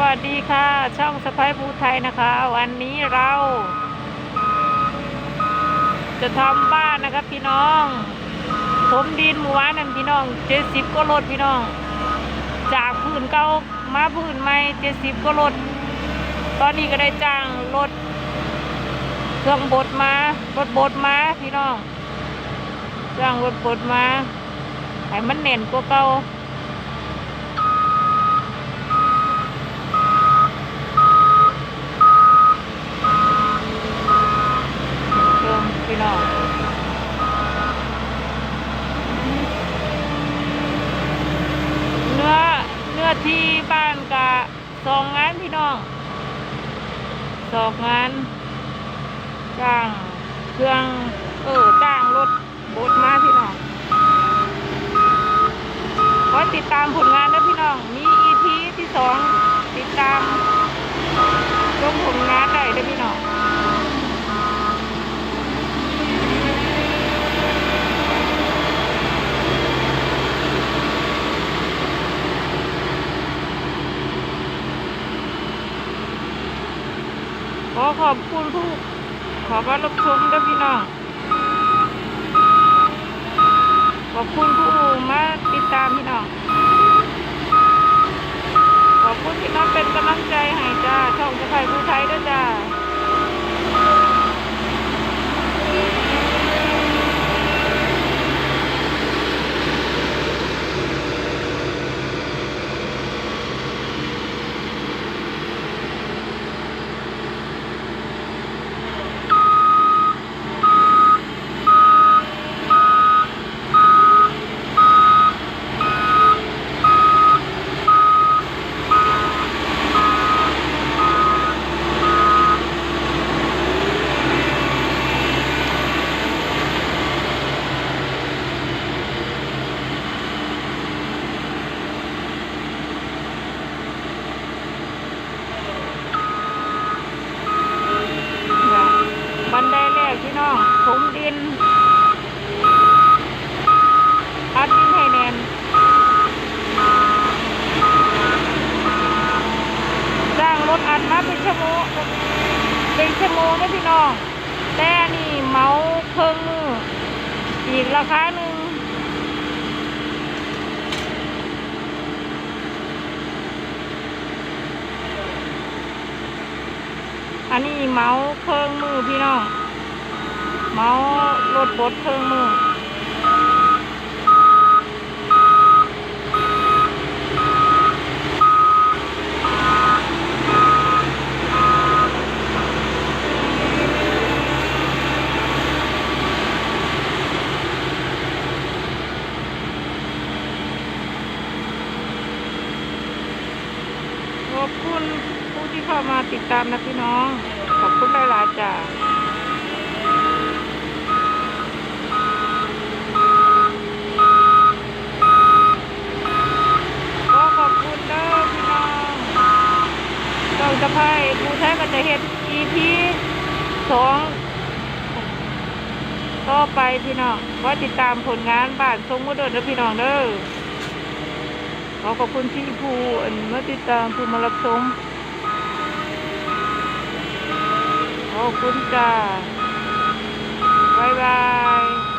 วัสดีค่ะ ช่องสไปภูไทยนะคะ วันนี้เรา จะทำบ้านนะครับพี่น้องผมดินหมู่บ้านนั่นพี่น้องเจ็ดสิบก็ลดพี่น้อง จากพื้นเก่ามาพื้นใหม่เจ็ดสิบก็ลด ตอนนี้ก็ได้จ้างรถเครื่องบดมารถบดมาพี่น้องจ้างรถบดมาให้มันแน่นกว่าเก่า เพิ่มพี่น้องเนื้อ เนื้อที่บ้านกะสองงานพี่น้องสองงานจ้างเครื่องเออจ้างรถบดมาพี่น้องขอติดตามผลงานนะพี่น้อง มีอีพีที่สองติดตามชมผลงานได้เด้อพี่น้อง ข อขอบคุณผู้ขอการรับชมด้วยพี่น้อง ขอบคุณผู้มาติดตามพี่น้อง ขอบคุณที่มาเป็นกำลังใจให้จ้า ช่องจะไผ่ผู้ไทยด้วยจ้า บันไดแรก พี่น้องถมดินอัดดินให้แน่นจ้างรถอัดมาเป็นชั่วโมงเป็นชั่วโมงนะพี่น้อง แต่นี่เมาเครื่องมือ อีกราคาหนึ่งอันนี้เมาส์เครื่องมือพี่น้อง เมาส์รถบดเครื่องมือขอบคุณผู้ที่เข้ามาติดตามนะพี่น้อง ขอบคุณหลายๆจ้าขอขอบคุณเด้อพี่น้องเรา จะพายผู้แท้ก็จะเห็น EP สองต่อไปพี่น้องขอติดตามผลงานบ้านทรงมุดเดินเด้อพี่น้องเด้อขอขอบคุณที่ผู้อันมาติดตามผู้มารับชมขอบคุณจ้าบายบาย